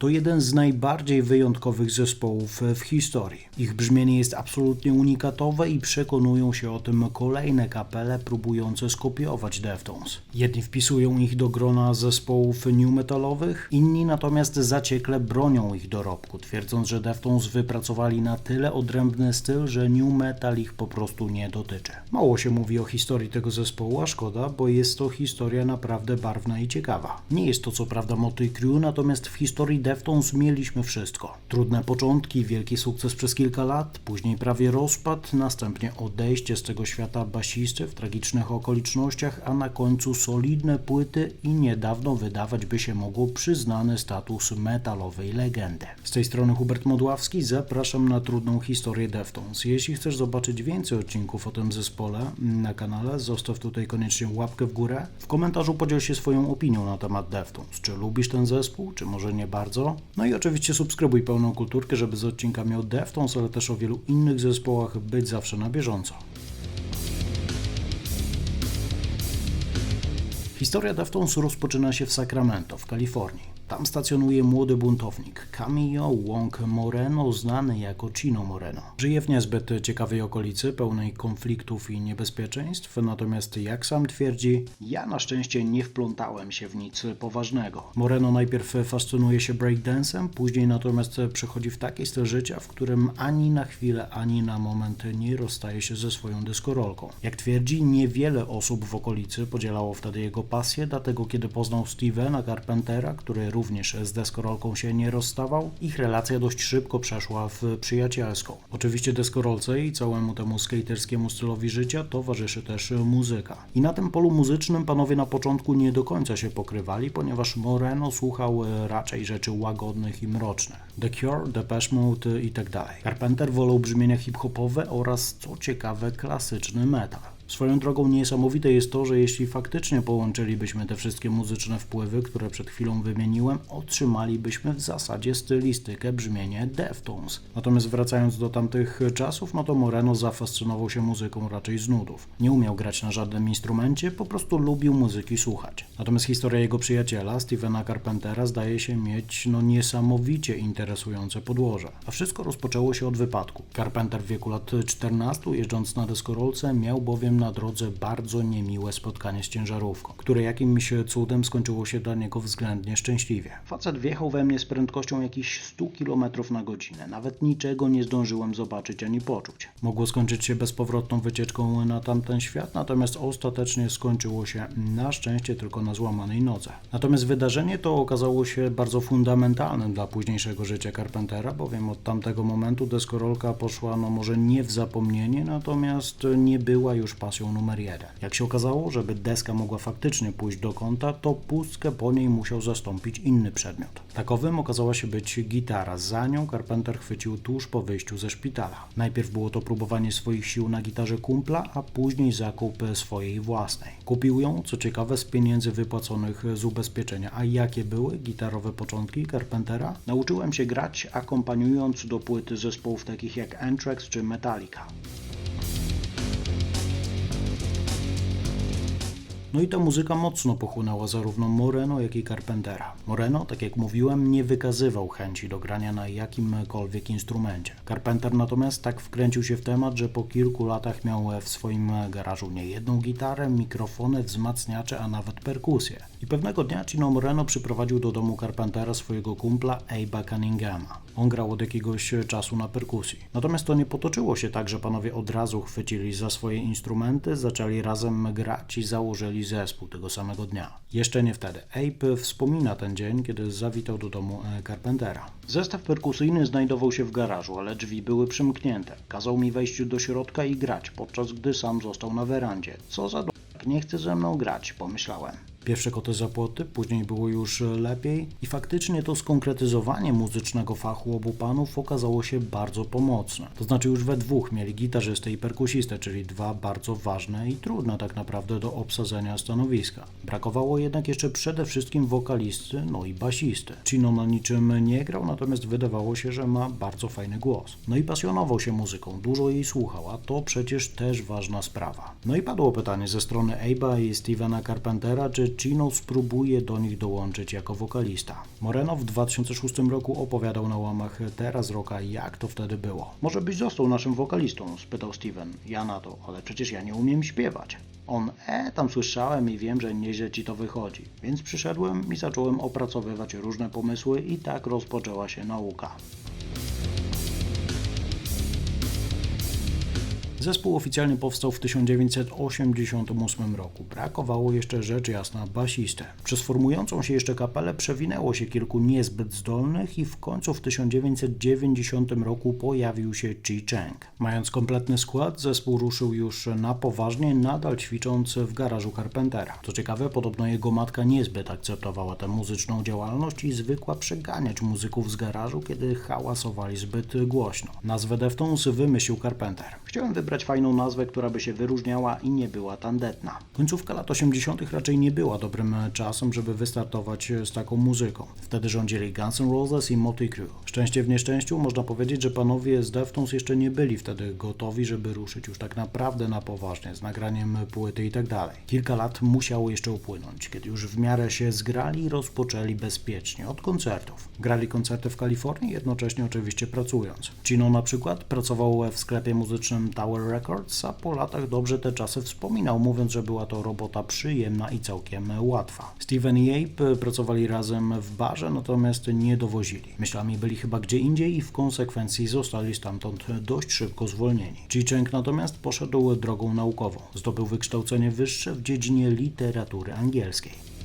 To jeden z najbardziej wyjątkowych zespołów w historii. Ich brzmienie jest absolutnie unikatowe i przekonują się o tym kolejne kapele próbujące skopiować Deftones. Jedni wpisują ich do grona zespołów new metalowych, inni natomiast zaciekle bronią ich dorobku, twierdząc, że Deftones wypracowali na tyle odrębny styl, że new metal ich po prostu nie dotyczy. Mało się mówi o historii tego zespołu, a szkoda, bo jest to historia naprawdę barwna i ciekawa. Nie jest to co prawda Motley Crue, natomiast w historii Deftones mieliśmy wszystko. Trudne początki, wielki sukces przez kilka lat, później prawie rozpad, następnie odejście z tego świata basisty w tragicznych okolicznościach, a na końcu solidne płyty i niedawno wydawać by się mogło przyznany status metalowej legendy. Z tej strony Hubert Modławski, zapraszam na trudną historię Deftones. Jeśli chcesz zobaczyć więcej odcinków o tym zespole na kanale, zostaw tutaj koniecznie łapkę w górę. W komentarzu podziel się swoją opinią na temat Deftones. Czy lubisz ten zespół, czy może nie bardzo? No i oczywiście subskrybuj pełną kulturkę, żeby z odcinkami o Deftones, ale też o wielu innych zespołach być zawsze na bieżąco. Historia Deftones rozpoczyna się w Sacramento, w Kalifornii. Tam stacjonuje młody buntownik Camillo Wong Moreno, znany jako Chino Moreno. Żyje w niezbyt ciekawej okolicy, pełnej konfliktów i niebezpieczeństw, natomiast jak sam twierdzi, ja na szczęście nie wplątałem się w nic poważnego. Moreno najpierw fascynuje się breakdancem, później natomiast przechodzi w taki styl życia, w którym ani na chwilę, ani na moment nie rozstaje się ze swoją dyskorolką. Jak twierdzi, niewiele osób w okolicy podzielało wtedy jego pasję, dlatego kiedy poznał Stevena Carpentera, który również z deskorolką się nie rozstawał, ich relacja dość szybko przeszła w przyjacielską. Oczywiście deskorolce i całemu temu skaterskiemu stylowi życia towarzyszy też muzyka. I na tym polu muzycznym panowie na początku nie do końca się pokrywali, ponieważ Moreno słuchał raczej rzeczy łagodnych i mrocznych. The Cure, Depeche Mode i tak. Carpenter wolał brzmienia hip-hopowe oraz, co ciekawe, klasyczny metal. Swoją drogą niesamowite jest to, że jeśli faktycznie połączylibyśmy te wszystkie muzyczne wpływy, które przed chwilą wymieniłem, otrzymalibyśmy w zasadzie stylistykę, brzmienie Deftones. Natomiast wracając do tamtych czasów, no to Moreno zafascynował się muzyką raczej z nudów. Nie umiał grać na żadnym instrumencie, po prostu lubił muzyki słuchać. Natomiast historia jego przyjaciela, Stevena Carpentera, zdaje się mieć no niesamowicie interesujące podłoże. A wszystko rozpoczęło się od wypadku. Carpenter w wieku lat 14, jeżdżąc na deskorolce, miał bowiem na drodze bardzo niemiłe spotkanie z ciężarówką, które jakimś cudem skończyło się dla niego względnie szczęśliwie. Facet wjechał we mnie z prędkością jakichś 100 km na godzinę. Nawet niczego nie zdążyłem zobaczyć ani poczuć. Mogło skończyć się bezpowrotną wycieczką na tamten świat, natomiast ostatecznie skończyło się na szczęście tylko na złamanej nodze. Natomiast wydarzenie to okazało się bardzo fundamentalnym dla późniejszego życia Carpentera, bowiem od tamtego momentu deskorolka poszła no może nie w zapomnienie, natomiast nie była już pasją numer. Jak się okazało, żeby deska mogła faktycznie pójść do kąta, to pustkę po niej musiał zastąpić inny przedmiot. Takowym okazała się być gitara. Za nią Carpenter chwycił tuż po wyjściu ze szpitala. Najpierw było to próbowanie swoich sił na gitarze kumpla, a później zakup swojej własnej. Kupił ją, co ciekawe, z pieniędzy wypłaconych z ubezpieczenia. A jakie były gitarowe początki Carpentera? Nauczyłem się grać akompaniując do płyty zespołów takich jak Anthrax czy Metallica. No i ta muzyka mocno pochłonęła zarówno Moreno, jak i Carpentera. Moreno, tak jak mówiłem, nie wykazywał chęci do grania na jakimkolwiek instrumencie. Carpenter natomiast tak wkręcił się w temat, że po kilku latach miał w swoim garażu nie jedną gitarę, mikrofony, wzmacniacze, a nawet perkusję. I pewnego dnia Chino Moreno przyprowadził do domu Carpentera swojego kumpla Abe'a Cunninghama. On grał od jakiegoś czasu na perkusji. Natomiast to nie potoczyło się tak, że panowie od razu chwycili za swoje instrumenty, zaczęli razem grać i założyli zespół tego samego dnia. Jeszcze nie wtedy. Abe wspomina ten dzień, kiedy zawitał do domu Carpentera. Zestaw perkusyjny znajdował się w garażu, ale drzwi były przymknięte. Kazał mi wejść do środka i grać, podczas gdy sam został na werandzie. Co za d... nie chce ze mną grać, pomyślałem. Pierwsze koty za płoty, później było już lepiej i faktycznie to skonkretyzowanie muzycznego fachu obu panów okazało się bardzo pomocne. To znaczy już we dwóch mieli gitarzystę i perkusistę, czyli dwa bardzo ważne i trudne tak naprawdę do obsadzenia stanowiska. Brakowało jednak jeszcze przede wszystkim wokalisty, no i basisty. Chino na niczym nie grał, natomiast wydawało się, że ma bardzo fajny głos. No i pasjonował się muzyką, dużo jej słuchał, a to przecież też ważna sprawa. No i padło pytanie ze strony Abe'a i Stevena Carpentera, czy Chino spróbuje do nich dołączyć jako wokalista. Moreno w 2006 roku opowiadał na łamach Teraz Rocka, jak to wtedy było. Może byś został naszym wokalistą? spytał Steven. Ja na to, ale przecież ja nie umiem śpiewać. On, e, tam słyszałem i wiem, że nieźle ci to wychodzi. Więc przyszedłem i zacząłem opracowywać różne pomysły i tak rozpoczęła się nauka. Zespół oficjalnie powstał w 1988 roku. Brakowało jeszcze rzecz jasna basistę. Przez formującą się jeszcze kapelę przewinęło się kilku niezbyt zdolnych i w końcu w 1990 roku pojawił się Chi Cheng. Mając kompletny skład, zespół ruszył już na poważnie, nadal ćwicząc w garażu Carpentera. Co ciekawe, podobno jego matka niezbyt akceptowała tę muzyczną działalność i zwykła przeganiać muzyków z garażu, kiedy hałasowali zbyt głośno. Nazwę Deftones wymyślił Carpenter. Chciałem wybrać fajną nazwę, która by się wyróżniała i nie była tandetna. Końcówka lat 80. raczej nie była dobrym czasem, żeby wystartować z taką muzyką. Wtedy rządzili Guns N' Roses i Motley Crue. Szczęście w nieszczęściu można powiedzieć, że panowie z Deftones jeszcze nie byli wtedy gotowi, żeby ruszyć już tak naprawdę na poważnie z nagraniem płyty i tak dalej. Kilka lat musiało jeszcze upłynąć, kiedy już w miarę się zgrali i rozpoczęli bezpiecznie od koncertów. Grali koncerty w Kalifornii, jednocześnie oczywiście pracując. Chino na przykład pracował w sklepie muzycznym Tower Records, a po latach dobrze te czasy wspominał, mówiąc, że była to robota przyjemna i całkiem łatwa. Steven i Abe pracowali razem w barze, natomiast nie dowozili. Myślami byli chyba gdzie indziej i w konsekwencji zostali stamtąd dość szybko zwolnieni. Ji Cheng natomiast poszedł drogą naukową. Zdobył wykształcenie wyższe w dziedzinie literatury angielskiej.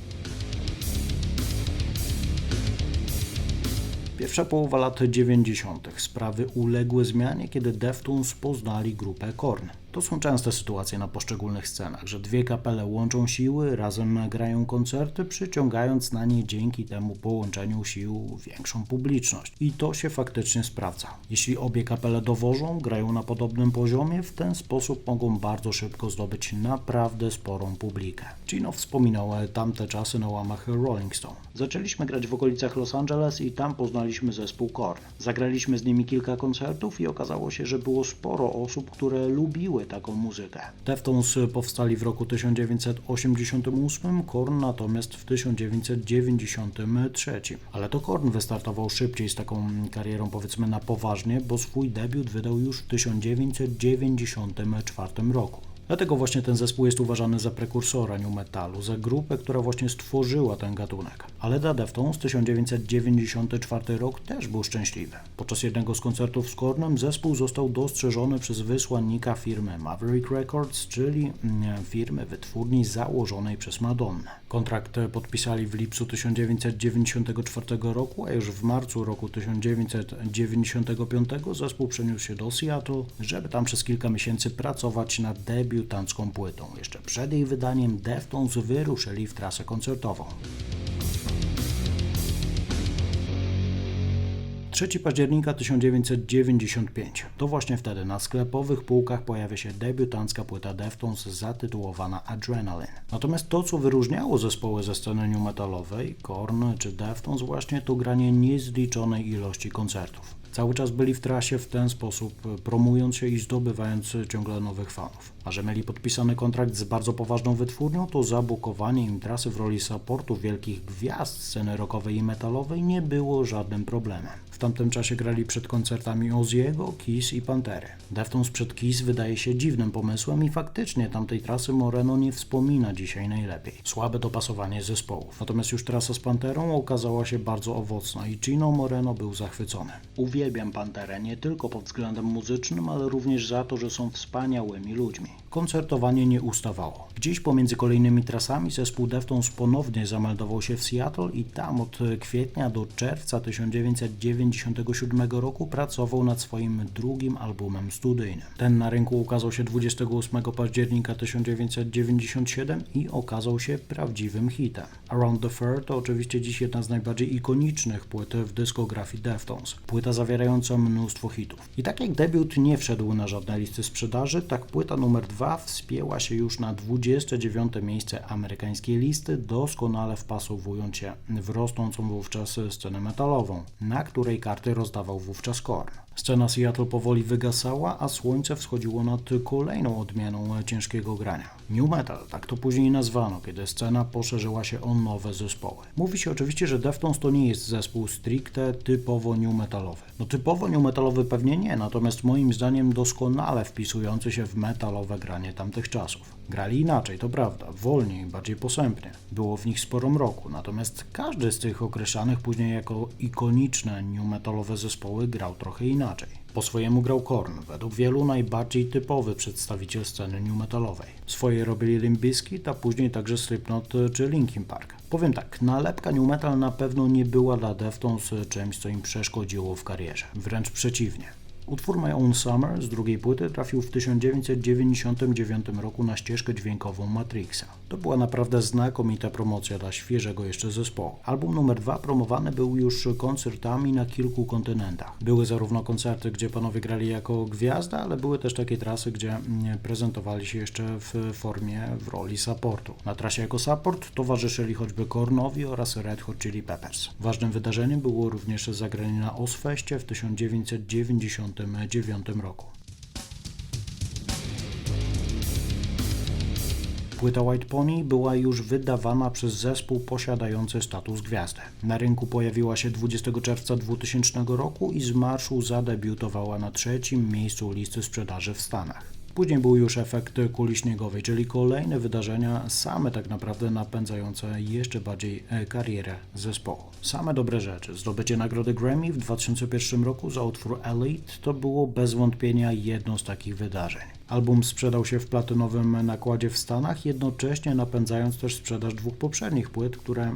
Pierwsza połowa lat 90. sprawy uległy zmianie, kiedy Deftones poznali grupę Korn. To są częste sytuacje na poszczególnych scenach, że dwie kapele łączą siły, razem grają koncerty, przyciągając na nie dzięki temu połączeniu sił większą publiczność. I to się faktycznie sprawdza. Jeśli obie kapele dowożą, grają na podobnym poziomie, w ten sposób mogą bardzo szybko zdobyć naprawdę sporą publikę. Gino wspominał tamte czasy na łamach Rolling Stone. Zaczęliśmy grać w okolicach Los Angeles i tam poznaliśmy zespół Korn. Zagraliśmy z nimi kilka koncertów i okazało się, że było sporo osób, które lubiły taką muzykę. Deftones powstali w roku 1988, Korn natomiast w 1993. Ale to Korn wystartował szybciej z taką karierą powiedzmy na poważnie, bo swój debiut wydał już w 1994 roku. Dlatego właśnie ten zespół jest uważany za prekursora new metalu, za grupę, która właśnie stworzyła ten gatunek. Ale dla Deftones 1994 rok też był szczęśliwy. Podczas jednego z koncertów z Kornem zespół został dostrzeżony przez wysłannika firmy Maverick Records, czyli mm, firmy wytwórni założonej przez Madonnę. Kontrakt podpisali w lipcu 1994 roku, a już w marcu roku 1995 zespół przeniósł się do Seattle, żeby tam przez kilka miesięcy pracować nad debiutancką płytą. Jeszcze przed jej wydaniem Deftones wyruszyli w trasę koncertową. 3 października 1995. To właśnie wtedy na sklepowych półkach pojawia się debiutancka płyta Deftones zatytułowana Adrenaline. Natomiast to, co wyróżniało zespoły ze sceny new metalowej, Korn czy Deftones, właśnie to granie niezliczonej ilości koncertów. Cały czas byli w trasie w ten sposób, promując się i zdobywając ciągle nowych fanów. A że mieli podpisany kontrakt z bardzo poważną wytwórnią, to zabukowanie im trasy w roli supportu wielkich gwiazd sceny rockowej i metalowej nie było żadnym problemem. W tamtym czasie grali przed koncertami Ozzy'ego, Kiss i Pantery. Deftones przed Kiss wydaje się dziwnym pomysłem i faktycznie tamtej trasy Moreno nie wspomina dzisiaj najlepiej. Słabe dopasowanie zespołów. Natomiast już trasa z Panterą okazała się bardzo owocna i Gino Moreno był zachwycony. Uwielbiam Panterę nie tylko pod względem muzycznym, ale również za to, że są wspaniałymi ludźmi. Koncertowanie nie ustawało. Gdzieś pomiędzy kolejnymi trasami zespół Deftones ponownie zameldował się w Seattle i tam od kwietnia do czerwca 1997 roku pracował nad swoim drugim albumem studyjnym. Ten na rynku ukazał się 28 października 1997 i okazał się prawdziwym hitem. Around the Fur to oczywiście dziś jedna z najbardziej ikonicznych płyt w dyskografii Deftones. Płyta zawierająca mnóstwo hitów. I tak jak debiut nie wszedł na żadne listy sprzedaży, tak płyta numer 2 wspięła się już na 29 miejsce amerykańskiej listy, doskonale wpasowując się w rosnącą wówczas scenę metalową, na której karty rozdawał wówczas Korn. Scena Seattle powoli wygasała, a słońce wschodziło nad kolejną odmianą ciężkiego grania. New Metal, tak to później nazwano, kiedy scena poszerzyła się o nowe zespoły. Mówi się oczywiście, że Deftones to nie jest zespół stricte typowo new metalowy. No typowo new metalowy pewnie nie, natomiast moim zdaniem doskonale wpisujący się w metalowe granie tamtych czasów. Grali inaczej, to prawda, wolniej, bardziej posępnie. Było w nich sporo mroku, natomiast każdy z tych określanych później jako ikoniczne new metalowe zespoły grał trochę inaczej. Po swojemu grał Korn, według wielu najbardziej typowy przedstawiciel sceny new metalowej. Swoje robili Limp Bizkit, a później także Slipknot czy Linkin Park. Powiem tak, nalepka new metal na pewno nie była dla Deftones czymś, co im przeszkodziło w karierze. Wręcz przeciwnie. Utwór My Own Summer z drugiej płyty trafił w 1999 roku na ścieżkę dźwiękową Matrixa. To była naprawdę znakomita promocja dla świeżego jeszcze zespołu. Album numer dwa promowany był już koncertami na kilku kontynentach. Były zarówno koncerty, gdzie panowie grali jako gwiazda, ale były też takie trasy, gdzie mm, prezentowali się jeszcze w formie, w roli supportu. Na trasie jako support towarzyszyli choćby Kornowi oraz Red Hot Chili Peppers. Ważnym wydarzeniem było również zagranie na Ozfeście w 1999 roku. Płyta White Pony była już wydawana przez zespół posiadający status gwiazdy. Na rynku pojawiła się 20 czerwca 2000 roku i z marszu zadebiutowała na trzecim miejscu listy sprzedaży w Stanach. Później był już efekt kuli śniegowej, czyli kolejne wydarzenia, same tak naprawdę napędzające jeszcze bardziej e, karierę zespołu. Same dobre rzeczy. Zdobycie nagrody Grammy w 2001 roku za utwór Elite to było bez wątpienia jedno z takich wydarzeń. Album sprzedał się w platynowym nakładzie w Stanach, jednocześnie napędzając też sprzedaż dwóch poprzednich płyt, które e,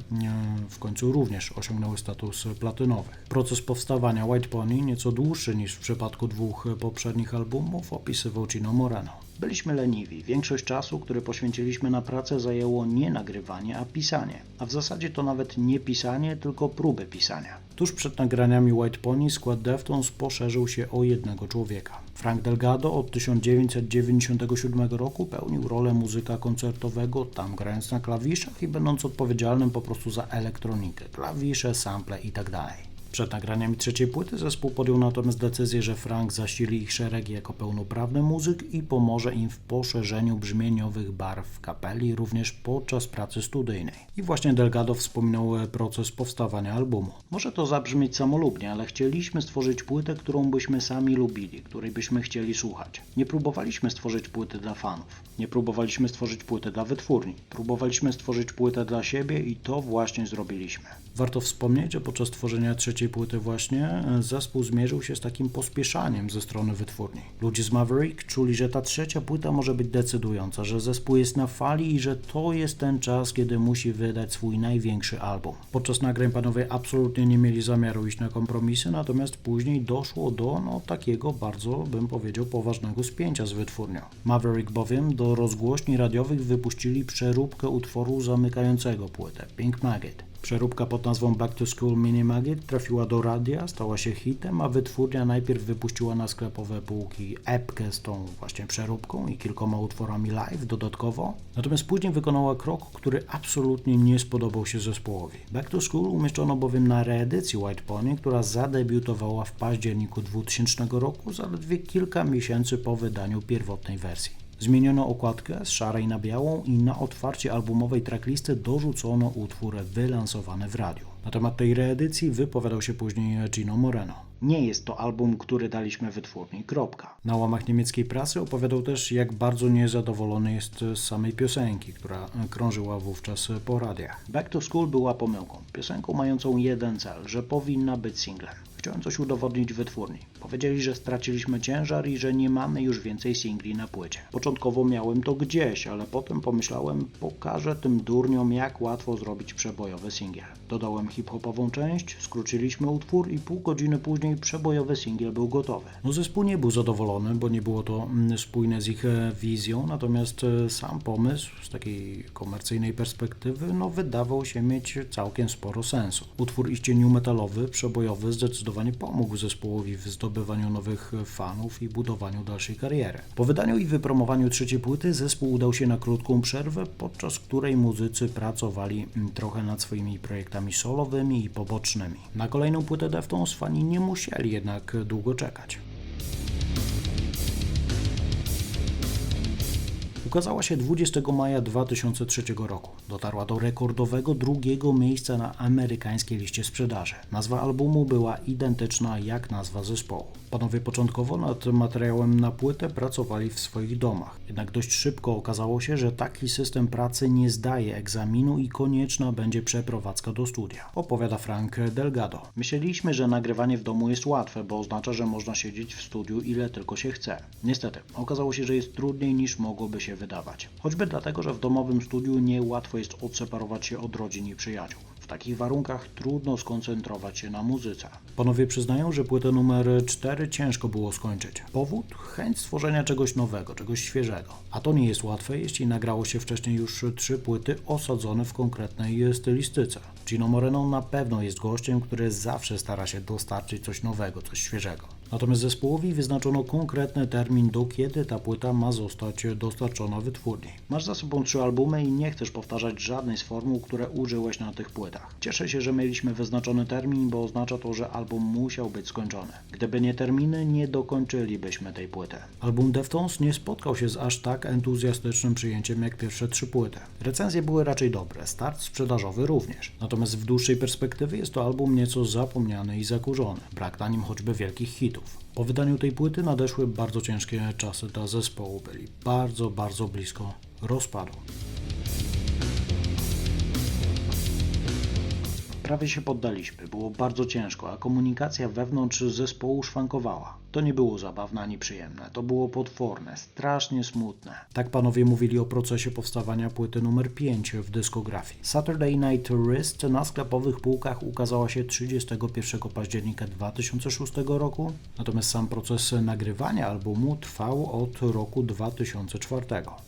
w końcu również osiągnęły status platynowych. Proces powstawania White Pony, nieco dłuższy niż w przypadku dwóch poprzednich albumów, opisywał Gino Moreno. Byliśmy leniwi. Większość czasu, który poświęciliśmy na pracę, zajęło nie nagrywanie, a pisanie. A w zasadzie to nawet nie pisanie, tylko próby pisania. Tuż przed nagraniami White Pony skład Deftones poszerzył się o jednego człowieka. Frank Delgado od 1997 roku pełnił rolę muzyka koncertowego, tam grając na klawiszach i będąc odpowiedzialnym po prostu za elektronikę, klawisze, sample itd. Przed nagraniami trzeciej płyty zespół podjął natomiast decyzję, że Frank zasili ich szeregi jako pełnoprawny muzyk i pomoże im w poszerzeniu brzmieniowych barw kapeli również podczas pracy studyjnej. I właśnie Delgado wspominał proces powstawania albumu. Może to zabrzmieć samolubnie, ale chcieliśmy stworzyć płytę, którą byśmy sami lubili, której byśmy chcieli słuchać. Nie próbowaliśmy stworzyć płyty dla fanów. Nie próbowaliśmy stworzyć płytę dla wytwórni. Próbowaliśmy stworzyć płytę dla siebie i to właśnie zrobiliśmy. Warto wspomnieć, że podczas tworzenia trzeciej płyty właśnie zespół zmierzył się z takim pospieszaniem ze strony wytwórni. Ludzie z Maverick czuli, że ta trzecia płyta może być decydująca, że zespół jest na fali i że to jest ten czas, kiedy musi wydać swój największy album. Podczas nagrań panowie absolutnie nie mieli zamiaru iść na kompromisy, natomiast później doszło do no, takiego bardzo, bym powiedział, poważnego spięcia z wytwórnią. Maverick bowiem do rozgłośni radiowych wypuścili przeróbkę utworu zamykającego płytę, Pink Maggot. Przeróbka pod nazwą Back to School Mini Maggot trafiła do radia, stała się hitem, a wytwórnia najpierw wypuściła na sklepowe półki epkę z tą właśnie przeróbką i kilkoma utworami live dodatkowo. Natomiast później wykonała krok, który absolutnie nie spodobał się zespołowi. Back to School umieszczono bowiem na reedycji White Pony, która zadebiutowała w październiku 2000 roku, zaledwie kilka miesięcy po wydaniu pierwotnej wersji. Zmieniono okładkę z szarej na białą i na otwarcie albumowej tracklisty dorzucono utwór wylansowany w radiu. Na temat tej reedycji wypowiadał się później Gino Moreno. Nie jest to album, który daliśmy wytwórni. Kropka. Na łamach niemieckiej prasy opowiadał też, jak bardzo niezadowolony jest z samej piosenki, która krążyła wówczas po radiach. Back to School była pomyłką. Piosenką mającą jeden cel, że powinna być singlem. Chciałem coś udowodnić wytwórni. Powiedzieli, że straciliśmy ciężar i że nie mamy już więcej singli na płycie. Początkowo miałem to gdzieś, ale potem pomyślałem, pokażę tym durniom, jak łatwo zrobić przebojowy singiel. Dodałem hip-hopową część, skróciliśmy utwór i pół godziny później przebojowy singiel był gotowy. No zespół nie był zadowolony, bo nie było to mm, spójne z ich e, wizją, natomiast e, sam pomysł z takiej komercyjnej perspektywy no wydawał się mieć całkiem sporo sensu. Utwór iście new metalowy, przebojowy, zdecydowanie pomógł zespołowi w zdobywaniu nowych fanów i budowaniu dalszej kariery. Po wydaniu i wypromowaniu trzeciej płyty zespół udał się na krótką przerwę, podczas której muzycy pracowali mm, trochę nad swoimi projektami solowymi i pobocznymi. Na kolejną płytę Deftones fani nie musieli jednak długo czekać. Ukazała się 20 maja 2003 roku. Dotarła do rekordowego drugiego miejsca na amerykańskiej liście sprzedaży. Nazwa albumu była identyczna jak nazwa zespołu. Panowie początkowo nad materiałem na płytę pracowali w swoich domach. Jednak dość szybko okazało się, że taki system pracy nie zdaje egzaminu i konieczna będzie przeprowadzka do studia. Opowiada Frank Delgado. Myśleliśmy, że nagrywanie w domu jest łatwe, bo oznacza, że można siedzieć w studiu ile tylko się chce. Niestety, okazało się, że jest trudniej niż mogłoby się wydawać. Choćby dlatego, że w domowym studiu niełatwo jest odseparować się od rodzin i przyjaciół. Takich warunkach trudno skoncentrować się na muzyce. Panowie przyznają, że płytę numer 4 ciężko było skończyć. Powód? Chęć stworzenia czegoś nowego, czegoś świeżego. A to nie jest łatwe, jeśli nagrało się wcześniej już trzy płyty osadzone w konkretnej stylistyce. Gino Moreno na pewno jest gościem, który zawsze stara się dostarczyć coś nowego, coś świeżego. Natomiast zespołowi wyznaczono konkretny termin, do kiedy ta płyta ma zostać dostarczona wytwórni. Masz za sobą trzy albumy i nie chcesz powtarzać żadnej z formuł, które użyłeś na tych płytach. Cieszę się, że mieliśmy wyznaczony termin, bo oznacza to, że album musiał być skończony. Gdyby nie terminy, nie dokończylibyśmy tej płyty. Album Deftones nie spotkał się z aż tak entuzjastycznym przyjęciem jak pierwsze trzy płyty. Recenzje były raczej dobre, start sprzedażowy również. Natomiast w dłuższej perspektywie jest to album nieco zapomniany i zakurzony. Brak na nim choćby wielkich hitów. Po wydaniu tej płyty nadeszły bardzo ciężkie czasy dla zespołu. Byli bardzo, bardzo blisko rozpadu. Prawie się poddaliśmy, było bardzo ciężko, a komunikacja wewnątrz zespołu szwankowała. To nie było zabawne ani przyjemne, to było potworne, strasznie smutne. Tak panowie mówili o procesie powstawania płyty numer 5 w dyskografii. Saturday Night Wrist na sklepowych półkach ukazała się 31 października 2006 roku, natomiast sam proces nagrywania albumu trwał od roku 2004.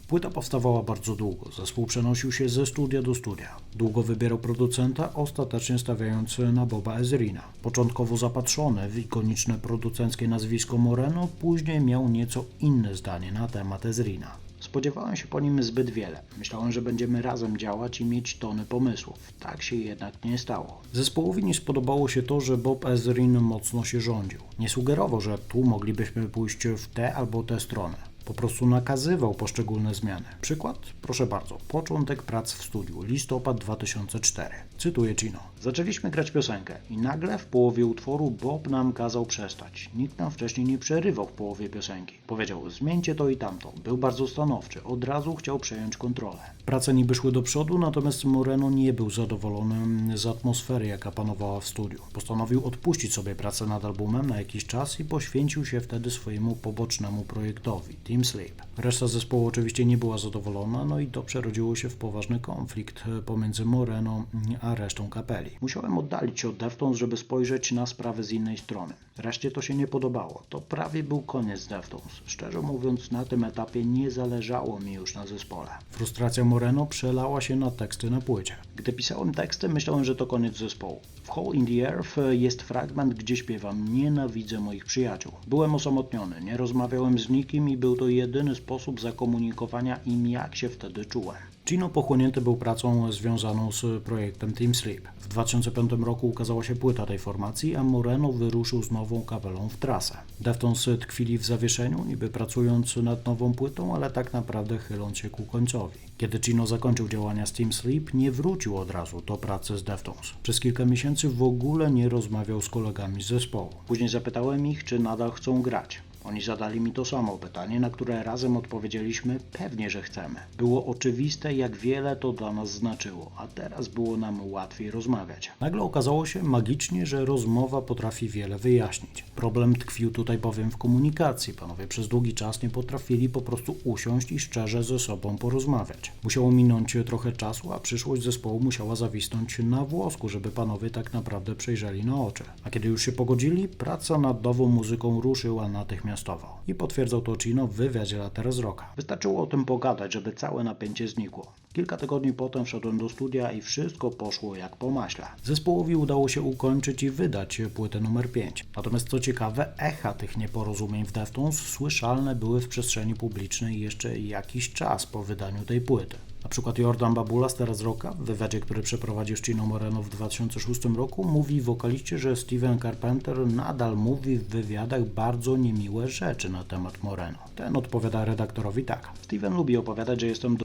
Płyta powstawała bardzo długo, zespół przenosił się ze studia do studia. Długo wybierał producenta, ostatecznie stawiając na Boba Ezrina. Początkowo zapatrzony w ikoniczne producenckie nazwisko Moreno, później miał nieco inne zdanie na temat Ezrina. Spodziewałem się po nim zbyt wiele. Myślałem, że będziemy razem działać i mieć tony pomysłów. Tak się jednak nie stało. Zespołowi nie spodobało się to, że Bob Ezrin mocno się rządził. Nie sugerował, że tu moglibyśmy pójść w tę albo tę stronę po prostu nakazywał poszczególne zmiany. Przykład? Proszę bardzo. Początek prac w studiu, listopad 2004. Cytuję Gino. Zaczęliśmy grać piosenkę i nagle w połowie utworu Bob nam kazał przestać. Nikt nam wcześniej nie przerywał w połowie piosenki. Powiedział, zmieńcie to i tamto. Był bardzo stanowczy. Od razu chciał przejąć kontrolę. Prace niby szły do przodu, natomiast Moreno nie był zadowolony z atmosfery, jaka panowała w studiu. Postanowił odpuścić sobie pracę nad albumem na jakiś czas i poświęcił się wtedy swojemu pobocznemu projektowi, Team Sleep. Reszta zespołu oczywiście nie była zadowolona, no i to przerodziło się w poważny konflikt pomiędzy Moreno a resztą kapeli. Musiałem oddalić się od Deftones, żeby spojrzeć na sprawę z innej strony. Reszcie to się nie podobało. To prawie był koniec Deftones. Szczerze mówiąc, na tym etapie nie zależało mi już na zespole. Frustracja Moreno przelała się na teksty na płycie. Gdy pisałem teksty, myślałem, że to koniec zespołu. W Hole in the Earth jest fragment, gdzie śpiewam Nienawidzę moich przyjaciół. Byłem osamotniony, nie rozmawiałem z nikim i był to jedyny sposób zakomunikowania im, jak się wtedy czułem. Gino pochłonięty był pracą związaną z projektem Team Sleep. W 2005 roku ukazała się płyta tej formacji, a Moreno wyruszył z nową kapelą w trasę. Deftones tkwili w zawieszeniu, niby pracując nad nową płytą, ale tak naprawdę chyląc się ku końcowi. Kiedy Gino zakończył działania z Team Sleep, nie wrócił od razu do pracy z Deftones. Przez kilka miesięcy w ogóle nie rozmawiał z kolegami z zespołu. Później zapytałem ich, czy nadal chcą grać. Oni zadali mi to samo pytanie, na które razem odpowiedzieliśmy pewnie, że chcemy. Było oczywiste, jak wiele to dla nas znaczyło, a teraz było nam łatwiej rozmawiać. Nagle okazało się magicznie, że rozmowa potrafi wiele wyjaśnić. Problem tkwił tutaj bowiem w komunikacji. Panowie przez długi czas nie potrafili po prostu usiąść i szczerze ze sobą porozmawiać. Musiało minąć trochę czasu, a przyszłość zespołu musiała zawisnąć na włosku, żeby panowie tak naprawdę przejrzeli na oczy. A kiedy już się pogodzili, praca nad nową muzyką ruszyła natychmiast natychmiastowo. I potwierdzał to Chino w wywiadzie dla Teraz Rocka. Wystarczyło o tym pogadać, żeby całe napięcie znikło. Kilka tygodni potem wszedłem do studia i wszystko poszło jak po maśle. Zespołowi udało się ukończyć i wydać płytę numer 5. Natomiast co ciekawe, echa tych nieporozumień w Deftones słyszalne były w przestrzeni publicznej jeszcze jakiś czas po wydaniu tej płyty. Na przykład Jordan Babula z Teraz Rocka, w wywiadzie, który przeprowadził z Chino Moreno w 2006 roku, mówi wokaliście, że Steven Carpenter nadal mówi w wywiadach bardzo niemiłe rzeczy na temat Moreno. Ten odpowiada redaktorowi tak. Steven lubi opowiadać, że jestem do...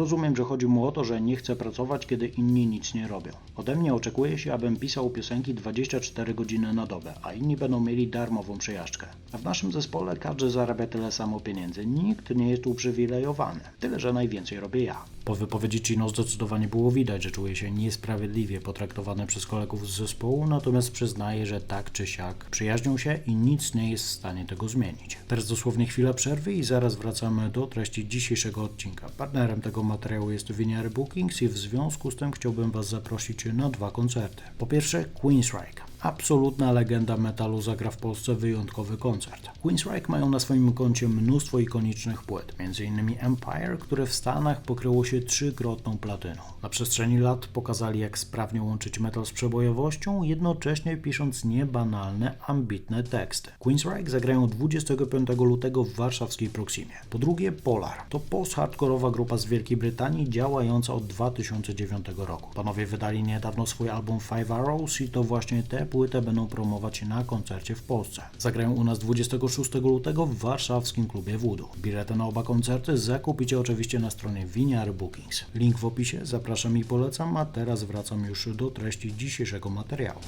Rozumiem, że chodzi mu o to, że nie chce pracować, kiedy inni nic nie robią. Ode mnie oczekuje się, abym pisał piosenki 24 godziny na dobę, a inni będą mieli darmową przejażdżkę. A w naszym zespole każdy zarabia tyle samo pieniędzy. Nikt nie jest uprzywilejowany. Tyle, że najwięcej robię ja. Po wypowiedzi Chino zdecydowanie było widać, że czuje się niesprawiedliwie potraktowany przez kolegów z zespołu, natomiast przyznaje, że tak czy siak przyjaźnią się i nic nie jest w stanie tego zmienić. Teraz dosłownie chwila przerwy i zaraz wracamy do treści dzisiejszego odcinka. Partnerem tego materiału jest Winiary Bookings i w związku z tym chciałbym Was zaprosić na dwa koncerty. Po pierwsze Queensryche. Absolutna legenda metalu zagra w Polsce wyjątkowy koncert. Queensryche mają na swoim koncie mnóstwo ikonicznych płyt, m.in. Empire, które w Stanach pokryło się trzykrotną platyną. Na przestrzeni lat pokazali, jak sprawnie łączyć metal z przebojowością, jednocześnie pisząc niebanalne, ambitne teksty. Queensryche zagrają 25 lutego w warszawskiej Proximie. Po drugie Polar. To post-hardkorowa grupa z Wielkiej Brytanii działająca od 2009 roku. Panowie wydali niedawno swój album Five Arrows i to właśnie tę płytę będą promować na koncercie w Polsce. Zagrają u nas 26 lutego w warszawskim klubie Voodoo. Bilety na oba koncerty zakupicie oczywiście na stronie Winiary Bookings. Link w opisie, zapraszam i polecam, a teraz wracam już do treści dzisiejszego materiału.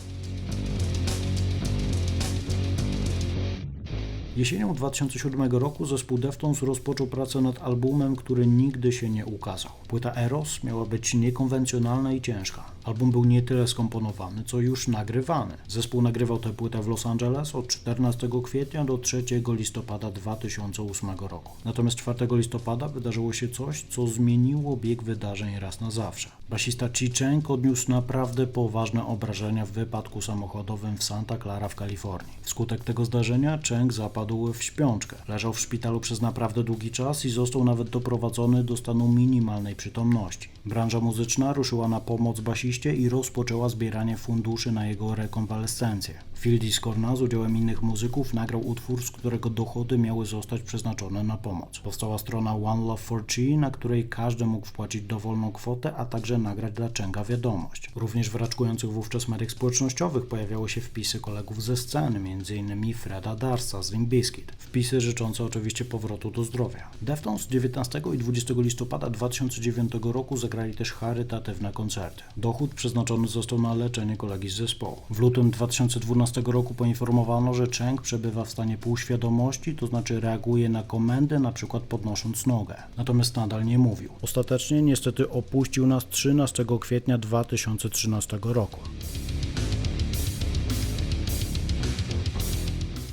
Jesienią 2007 roku zespół Deftones rozpoczął pracę nad albumem, który nigdy się nie ukazał. Płyta Eros miała być niekonwencjonalna i ciężka. Album był nie tyle skomponowany, co już nagrywany. Zespół nagrywał tę płytę w Los Angeles od 14 kwietnia do 3 listopada 2008 roku. Natomiast 4 listopada wydarzyło się coś, co zmieniło bieg wydarzeń raz na zawsze. Basista Chi Cheng odniósł naprawdę poważne obrażenia w wypadku samochodowym w Santa Clara w Kalifornii. Wskutek tego zdarzenia Cheng zapadł w śpiączkę. Leżał w szpitalu przez naprawdę długi czas i został nawet doprowadzony do stanu minimalnej przytomności. Branża muzyczna ruszyła na pomoc basiście i rozpoczęła zbieranie funduszy na jego rekonwalescencję. Phil Discorna z udziałem innych muzyków nagrał utwór, z którego dochody miały zostać przeznaczone na pomoc. Powstała strona One Love for Chi, na której każdy mógł wpłacić dowolną kwotę, a także nagrać dla Chenga wiadomość. Również w raczkujących wówczas mediach społecznościowych pojawiały się wpisy kolegów ze sceny, m.in. Freda Darsa z Limp Bizkit. Wpisy życzące oczywiście powrotu do zdrowia. Deftones 19 i 20 listopada 2009 roku zagrali też charytatywne koncerty. Dochód przeznaczony został na leczenie kolegi z zespołu. W lutym 2012 roku poinformowano, że Cheng przebywa w stanie półświadomości, to znaczy reaguje na komendę, na przykład podnosząc nogę. Natomiast nadal nie mówił. Ostatecznie niestety opuścił nas 13 kwietnia 2013 roku.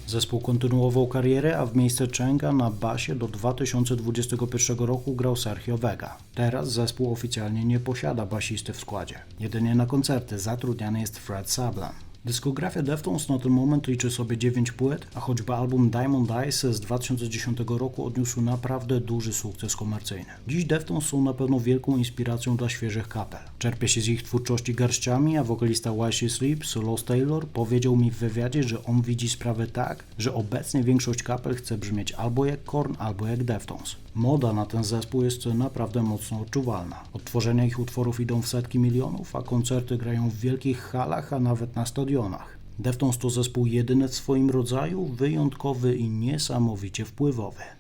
Zespół kontynuował karierę, a w miejsce Chenga na basie do 2021 roku grał Sergio Vega. Teraz zespół oficjalnie nie posiada basisty w składzie. Jedynie na koncerty zatrudniany jest Fred Sablan. Dyskografia Deftones na ten moment liczy sobie 9 płyt, a choćby album Diamond Eyes z 2010 roku odniósł naprawdę duży sukces komercyjny. Dziś Deftones są na pewno wielką inspiracją dla świeżych kapel. Czerpie się z ich twórczości garściami, a wokalista Why Sleeps, Lost Taylor, powiedział mi w wywiadzie, że on widzi sprawę tak, że obecnie większość kapel chce brzmieć albo jak Korn, albo jak Deftones. Moda na ten zespół jest naprawdę mocno odczuwalna. Odtworzenia ich utworów idą w setki milionów, a koncerty grają w wielkich halach, a nawet na stadionach. Deftones to zespół jedyny w swoim rodzaju, wyjątkowy i niesamowicie wpływowy.